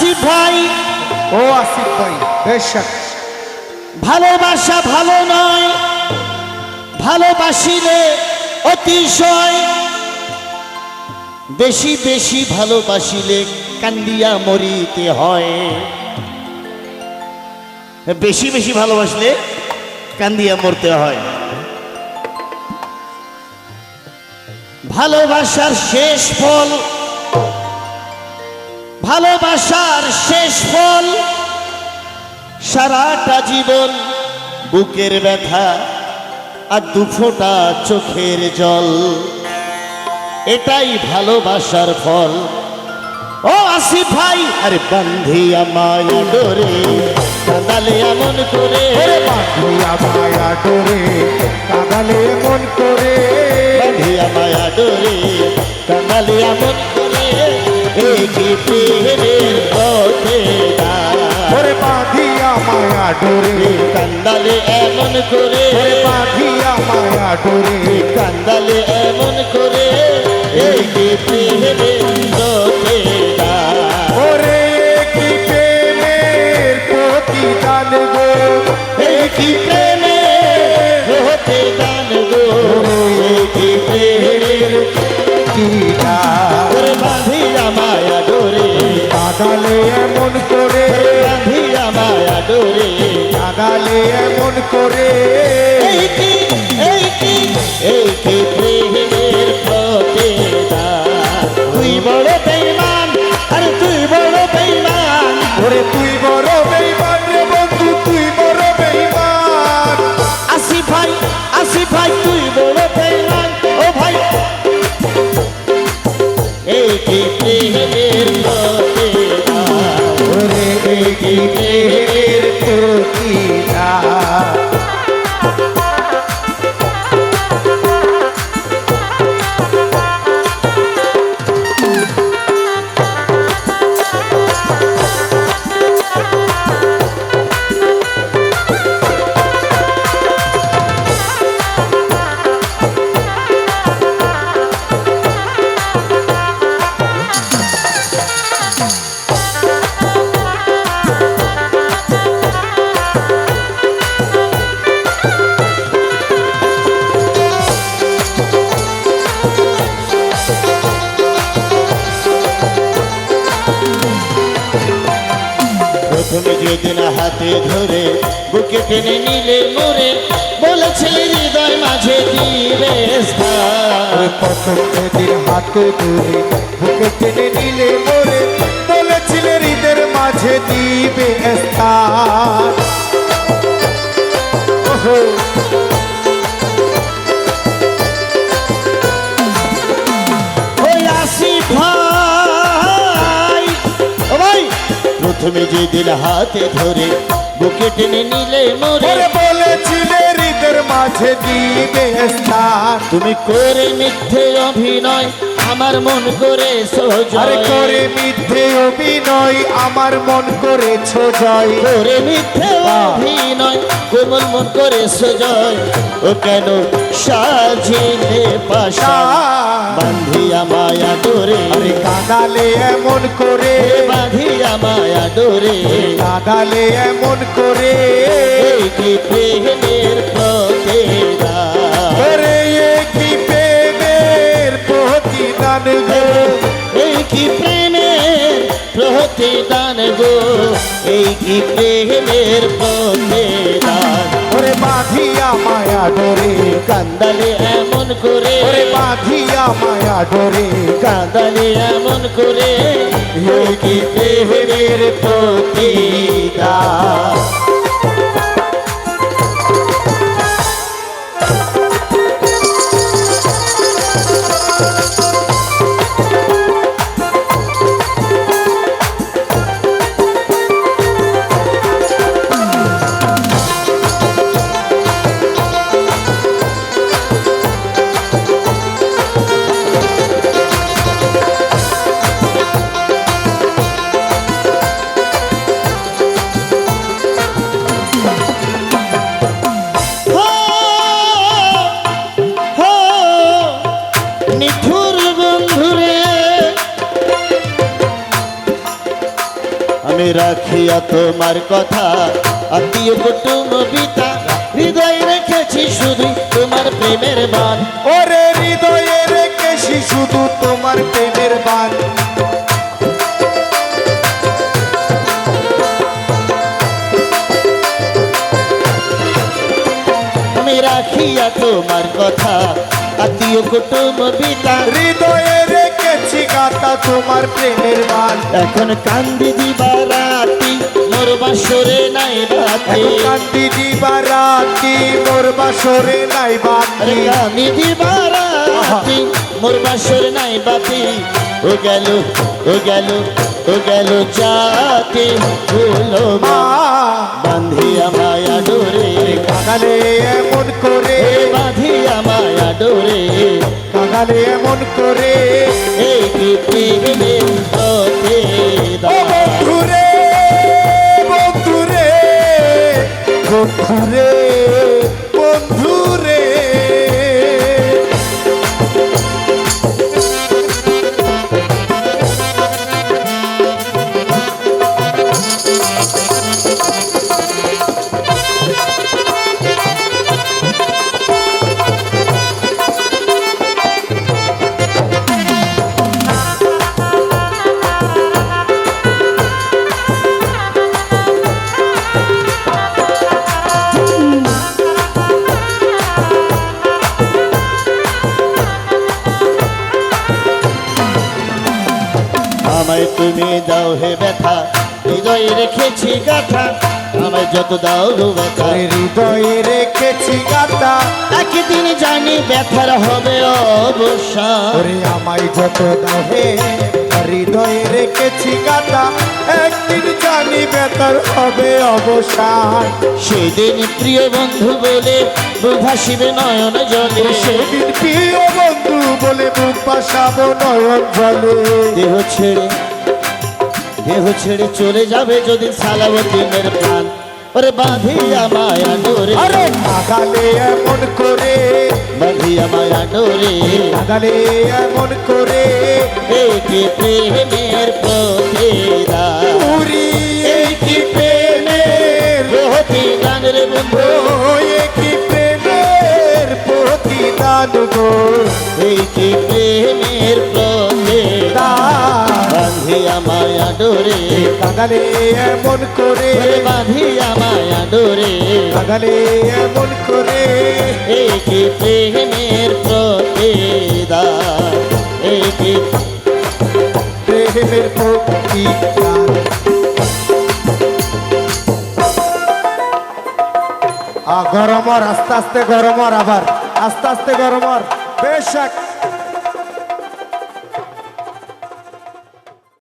আসিফ ভাই। ও আসিফ ভাই বেশ ভালোবাসা ভালো নয় ভালোবাসিলে অতিশয়। বেশি বেশি ভালোবাসিলে কান্দিয়া মরিতে হয়। বেশি বেশি ভালোবাসলে কান্দিয়া মরতে হয়। ভালোবাসার শেষ ফল ভালোবাসার শেষ ফল সারাটা জীবন বুকের ব্যথা আর দুফোটা চোখের জল। এটাই ভালোবাসার ফল। ও আসি ভাই আরে বান্ধি আমায় ডোরে কাঁদালে এমন করে। বাঁধিয়া মায়া ডোরে কাঁদালে মন করে। বান্ধি আমায় ডোরে কাঁদালে এমন করে কি প্রেমের পথে। ওরে বাঁধিয়া মায়া ডোরে কান্দালে এমন করে ওরে বাঁধিয়া মায়া ডোরে কান্দালে এমন করে কি প্রেমের পথে। ওরে কি প্রেমের প্রতিদান গো এই কি প্রেমে হতে গান গো কি প্রেমের বাঁধিয়া মায়া ডোরে। কাঁদালে এমন করে। বাঁধিয়া মায়া ডোরে। কাঁদালে এমন করে। যেদিন হাতে ধরে বুকে টেনে নিলে মোরে, বলেছিলে হৃদয় মাঝে দিবে স্থান। প্রথম যেদিন হাতে ধরে বুকে টেনে নিলে মোরে, বলেছিলে হৃদয়ের মাঝে দিবে স্থান প্রথমে যেদিন হাতে ধরে বুকে টেনে নিলে মোরে ওরে বলেছিলে মাঝে দিবে স্থান। তুমি করে মিথ্যে অভিনয় আমার মন করে আরে সোজয় করে মিথ্যে অভিনয় আমার মন করেছ জয়। করে মিথ্যে অভিনয় কোমল মন করে সোজয় ও কেন সাজিলে পাশা বান্ধিয়া মায়া ডোরে আরে কাঁদালে এমন করে। বাঁধিয়া মায়া ডোরে কাঁদালে এমন করে। এই কি প্রেমের প্রতিদান গো এই কি প্রেমের পথে দান ওরে বাঁধিয়া মায়া ডোরে কান্দালে এমন করে। ওরে বাঁধিয়া মায়া ধরে কান্দালে এমন করে এই কি প্রেমের পথে আমি রাখিয়া তোমার কথা। আত্মীয় কুটুম পিতা হৃদয় রেখেছি শুধু তোমার প্রেমের বান ওরে হৃদয়ে রেখেছি শুধু তোমার প্রেমের বান রাখিয়া তোমার কথা। আত্মীয় কুটুম পিতা হৃদয়ে রেখেছি গাতা তোমার প্রেমের বান এখন কান্দি দিবা রাতি মোর বাসরে নাই বাতি। কান্দি দিবা রাতি মোর বাসরে নাই বাতি। কান্দি দিবা রাতি মোর বাসরে নাই বাতি ও গেল ও গেল ও গেল জাতি ভুলো মা। বান্ধিয়া মায়া ডোরে কাগালে এমন করে। বাঁধিয়া মায়া ডোরে। কাগালে এমন করে। এই প্রেমের পথে বন্ধুরে বন্ধুরে বন্ধুরে। আমায় তুমি দাও হে ব্যথা হৃদয়ে রেখেছি গাথা আমায় যত দাও রু ব্যথা। হৃদয়ে রেখেছি গাথা। একদিন জানি ব্যথার হবে অবসা। আমায় যত দাও হে হৃদয়ে রেখেছি গাতা একদিন জানি বেতার হবে অবসান। সেদিন প্রিয় বন্ধু বলে বুক ভাসিবে নয়ন জলে। সেদিন প্রিয় বন্ধু বলে মুখ পাশাবো নয়ন জলে। দেহ ছেড়ে দেহ ছেড়ে চলে যাবে যদি সালাবতিনের প্রাণ। ওরে বাঁধিয়া মায়া ডোরে আরে নাগালে এমন করে। বাঁধিয়া মায়া ডোরে নাগালে এমন করে। এই কি প্রেমের প্রতিদা উড়ি এই কি প্রেমের প্রতিদান রে বন্ধু। ওয়ে কি প্রেমের প্রতিদান গো। এই কি প্রেমের বাঁধিয়া মায়া ডোরে নাগালে এমন করে। বাঁধিয়া মায়া ডোরে নাগালে এমন করে। এই কি প্রেমের প্রতিদান। এই কি প্রেমের প্রতিদান। আ, গরম আর আস্তে আস্তে গরম আর আবার। আস্তে আস্তে গরম আর বেশ এক